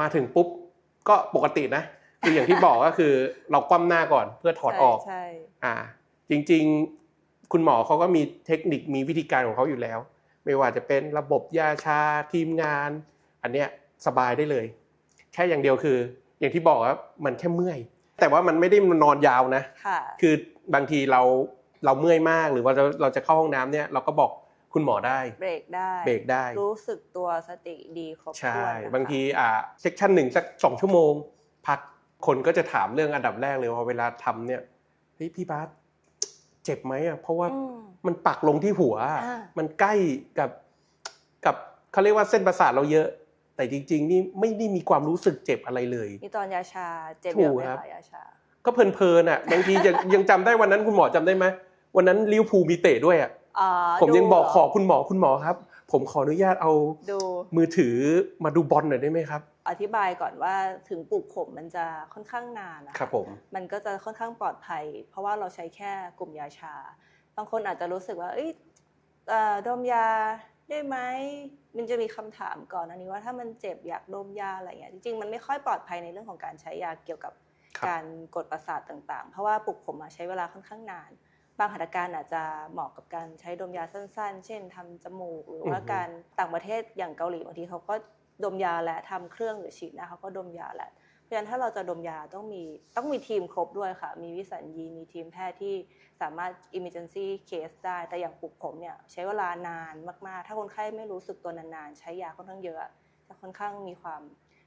มาถึงปุ๊บก็ปกตินะคืออย่างที่บอกก็คือเราคว่ำหน้าก่อนเพื่อถอดออกใช่อ่า จริงๆคุณหมอเขาก็มีเทคนิคมีวิธีการของเขาอยู่แล้ว ไม่ว่าจะเป็นระบบยาชาทีมงาน อันเนี้ยสบายได้เลย แค่อย่างเดียวคือ อย่างที่บอกว่ามันแค่เมื่อย แต่ว่ามันไม่ได้นอนยาวนะค่ะคือบางทีเราเราเมื่อยมากหรือว่าเราเราจะเข้าห้องน้ำเนี่ยเราก็บอก คุณหมอได้ เบรกได้เบรกได้ รู้สึกตัวสติดีครบใช่ถ้วนนะคะบางทีอ่าเซกชันหนึ่งสักสองชั่วโมง พักคนก็จะถามเรื่องอันดับแรกเลยว่าเวลาทำเนี่ยเฮ้ยพี่บาสเจ็บไหมอะเพราะว่าอืม มันปักลงที่หัว อ่ามันใกล้กับกับเขาเรียกว่าเส้นประสาทเราเยอะ แต่จริง ๆ นี่ไม่ได้มีความรู้สึกเจ็บอะไรเลยมีตอนยาชาเจ็บถูเยกอะไหมครับ คะยาชา ก็เพลินๆอะบางทียัง ยังจำได้วันนั้นคุณหมอจำได้ไหมวันนั้นลิเวอร์พูลมีเตะด้วยอะอ่า ผมยังดูบอกเหรขอคุณหมอคุณหมอครับ ผมขออนุญาตเอาดูมือถือมาดูบอลหน่อยได้ไหมครับ อธิบายก่อนว่าถึงปลูกผมมันจะค่อนข้างนานนะคะครับผมมันก็จะค่อนข้างปลอดภัย เพราะว่าเราใช้แค่กลุ่มยาชา บางคนอาจจะรู้สึกว่าเอ้ยเอ่อดมยาได้ไหมมันจะมีคำถามก่อนอันนี้ว่าถ้ามันเจ็บอยากดมยาอะไรเงี้ยจริงๆมันไม่ค่อยปลอดภัยในเรื่องของการใช้ยาเกี่ยวกับครับการกดประสาทต่างๆ เพราะว่าปลุกผมอะใช้เวลาค่อนข้างนาน บางหัตถการอาจจะเหมาะกับการใช้ดมยาสั้น ๆ เช่นทำจมูก หรือว่าการต่างประเทศอย่างเกาหลีบางทีเขาก็ดมยาและทำเครื่องหรือฉีดนะเขาก็ดมยาแหละเพราะฉะนั้นถ้าเราจะดมยาต้องมีต้องมีทีมครบด้วยค่ะ มีวิสัญญีมีทีมแพทย์ที่สามารถ emergency case ได้ แต่อย่างปลุกผมเนี่ยใช้เวลานานมากๆ ถ้าคนไข้ไม่รู้สึกตัวนานๆ ใช้ยาค่อนข้างเยอะจะค่อนข้างมีความ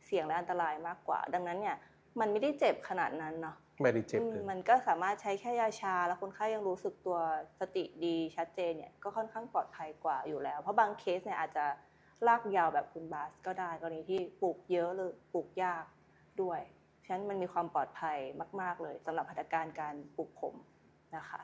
เสี่ยงและอันตรายมากกว่า ดังนั้นเนี่ยมันไม่ได้เจ็บขนาดนั้นเนาะ ไม่ได้เจ็บอืเลมยมันก็สามารถใช้แค่ยาชา แล้วคนไข้ยังรู้สึกตัวสติดีชัดเจนเนี่ยก็ค่อนข้างปลอดภัยกว่าอยู่แล้ว เพราะบางเคสเนี่ยอาจจะลากยาวแบบคุณบาสก็ได้กรณีที่ปลูกเยอะหรือปลูกยากด้วยฉะนั้นมันมีความปลอดภัยมาก ๆ เลยสำหรับหัตถการการปลูกผมนะคะ